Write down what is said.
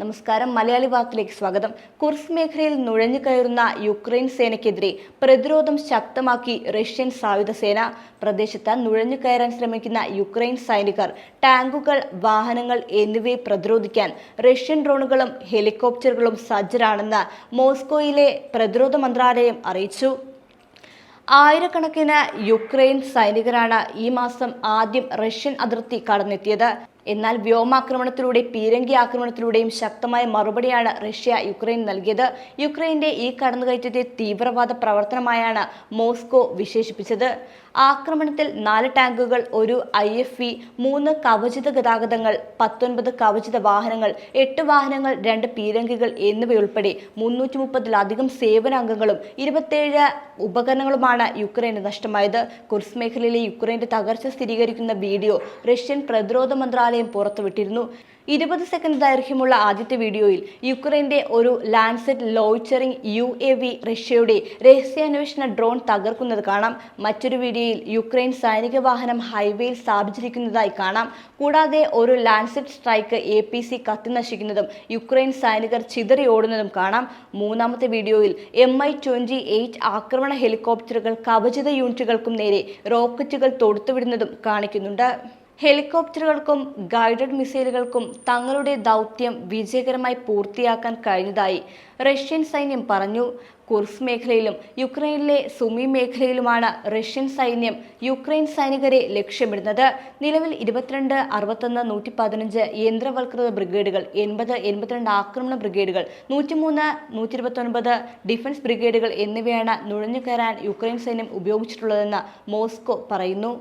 നമസ്കാരം. മലയാളി വാക്കിലേക്ക് സ്വാഗതം. കുർസ് മേഖലയിൽ നുഴഞ്ഞു കയറുന്ന യുക്രൈൻ സേനയ്ക്കെതിരെ പ്രതിരോധം ശക്തമാക്കി റഷ്യൻ സായുധ സേന. പ്രദേശത്ത് നുഴഞ്ഞു കയറാൻ ശ്രമിക്കുന്ന യുക്രൈൻ സൈനികർ ടാങ്കുകൾ വാഹനങ്ങൾ എന്നിവയെ പ്രതിരോധിക്കാൻ റഷ്യൻ ഡ്രോണുകളും ഹെലികോപ്റ്ററുകളും സജ്ജരാണെന്ന് മോസ്കോയിലെ പ്രതിരോധ മന്ത്രാലയം അറിയിച്ചു. ആയിരക്കണക്കിന് യുക്രൈൻ സൈനികരാണ് ഈ മാസം ആദ്യം റഷ്യൻ അതിർത്തി കടന്നെത്തിയത്. എന്നാൽ വ്യോമാക്രമണത്തിലൂടെ പീരങ്കി ആക്രമണത്തിലൂടെയും ശക്തമായ മറുപടിയാണ് റഷ്യ യുക്രൈൻ നൽകിയത്. യുക്രൈന്റെ ഈ കടന്നുകയറ്റത്തെ തീവ്രവാദ പ്രവർത്തനമായാണ് മോസ്കോ വിശേഷിപ്പിച്ചത്. ആക്രമണത്തിൽ നാല് ടാങ്കുകൾ ഒരു ഐ എഫ് ഇ മൂന്ന് കവചിത ഗതാഗതങ്ങൾ പത്തൊൻപത് കവചിത വാഹനങ്ങൾ എട്ട് വാഹനങ്ങൾ രണ്ട് പീരങ്കികൾ എന്നിവയുൾപ്പെടെ മുന്നൂറ്റി മുപ്പതിലധികം സേവനാംഗങ്ങളും ഇരുപത്തേഴ് ഉപകരണങ്ങളുമാണ് യുക്രൈന് നഷ്ടമായത്. കുർസ് മേഖലയിലെ യുക്രൈന്റെ തകർച്ച സ്ഥിരീകരിക്കുന്ന വീഡിയോ റഷ്യൻ പ്രതിരോധ മന്ത്രാലയം പുറത്തുവിട്ടിരുന്നു. ഇരുപത് സെക്കൻഡ് ദൈർഘ്യമുള്ള ആദ്യത്തെ വീഡിയോയിൽ യുക്രൈന്റെ ഒരു Lancet loitering U A V റഷ്യയുടെ രഹസ്യാന്വേഷണ ഡ്രോൺ തകർക്കുന്നത് കാണാം. മറ്റൊരു വീഡിയോയിൽ യുക്രൈൻ സൈനിക വാഹനം ഹൈവേയിൽ സ്ഥാപിച്ചിരിക്കുന്നതായി കാണാം. കൂടാതെ ഒരു Lancet strike A P C കത്തിനശിക്കുന്നതും Ukraine സൈനികർ ചിതറി ഓടുന്നതും കാണാം. മൂന്നാമത്തെ വീഡിയോയിൽ എം ഐ ട്വന്റി എയ്റ്റ് ആക്രമണ ഹെലികോപ്റ്ററുകൾ കവചിത യൂണിറ്റുകൾക്കും നേരെ റോക്കറ്റുകൾ തൊടുത്തുവിടുന്നതും കാണിക്കുന്നുണ്ട്. ഹെലികോപ്റ്ററുകൾക്കും ഗൈഡഡ് മിസൈലുകൾക്കും തങ്ങളുടെ ദൗത്യം വിജയകരമായി പൂർത്തിയാക്കാൻ കഴിഞ്ഞതായി റഷ്യൻ സൈന്യം പറഞ്ഞു. കുർസ് മേഖലയിലും യുക്രൈനിലെ സുമി മേഖലയിലുമാണ് റഷ്യൻ സൈന്യം യുക്രൈൻ സൈനികരെ ലക്ഷ്യമിടുന്നത്. നിലവിൽ ഇരുപത്തിരണ്ട് അറുപത്തൊന്ന് നൂറ്റി പതിനഞ്ച് യന്ത്രവൽകൃത ബ്രിഗേഡുകൾ എൺപത് എൺപത്തിരണ്ട് ആക്രമണ ബ്രിഗേഡുകൾ നൂറ്റിമൂന്ന് നൂറ്റി ഇരുപത്തൊൻപത് ഡിഫൻസ് ബ്രിഗേഡുകൾ എന്നിവയാണ് നുഴഞ്ഞുകയറാൻ യുക്രൈൻ സൈന്യം ഉപയോഗിച്ചിട്ടുള്ളതെന്ന് മോസ്കോ പറയുന്നു.